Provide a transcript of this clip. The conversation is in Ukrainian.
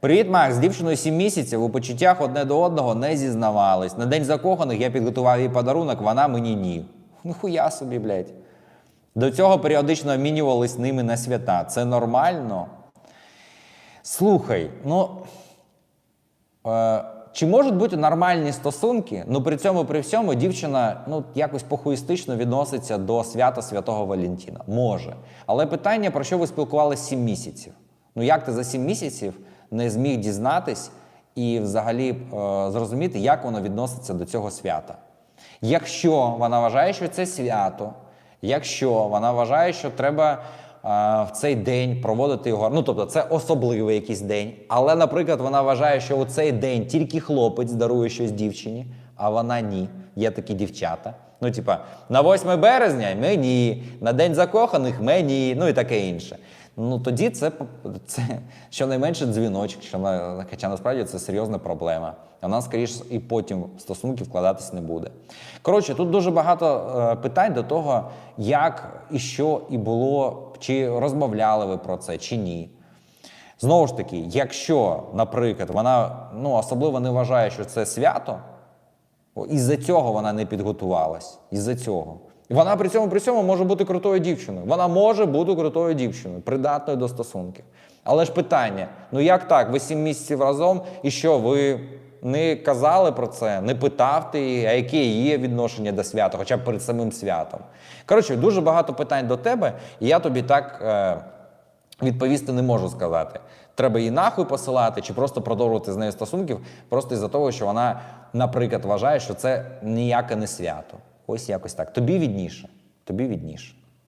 Привіт, Макс. З дівчиною 7 місяців у почуттях одне до одного не зізнавались. На день закоханих я підготував їй подарунок, вона мені ні. Ну хуя собі, блядь. До цього періодично обмінювались ними на свята. Це нормально. Слухай, ну. Е, чи можуть бути нормальні стосунки? Ну при цьому при всьому дівчина ну якось похуїстично відноситься до свята Святого Валентина. Може. Але питання, про що ви спілкувалися 7 місяців? Ну як ти за 7 місяців не зміг дізнатись і взагалі е, зрозуміти, як воно відноситься до цього свята? Якщо вона вважає, що це свято, якщо вона вважає, що треба в цей день проводити його, ну тобто це особливий якийсь день, але, наприклад, вона вважає, що у цей день тільки хлопець дарує щось дівчині, а вона ні. Є такі дівчата. Ну, типа, на 8 березня мені, на день закоханих мені, ну і таке інше. Ну тоді це, це щонайменше дзвіночок, що на, хоча насправді це серйозна проблема. Вона, скоріш, і потім в стосунки вкладатись не буде. Коротше, тут дуже багато е, питань до того, як і що і було, чи розмовляли ви про це, чи ні. Знову ж таки, якщо, наприклад, вона ну, особливо не вважає, що це свято, із-за цього вона не підготувалась. Із-за цього. Вона при цьому при цьому може бути крутою дівчиною. Вона може бути крутою дівчиною, придатною до стосунків. Але ж питання: ну як так? Ви сім місяців разом, і що ви не казали про це, не питав ти її, а яке її відношення до свята, хоча б перед самим святом. Коротше, дуже багато питань до тебе, і я тобі так. Е- Відповісти не можу сказати. Треба її нахуй посилати чи просто продовжувати з нею стосунків, просто із-за того, що вона, наприклад, вважає, що це ніяке не свято. Ось якось так. Тобі відніше. Тобі відніше.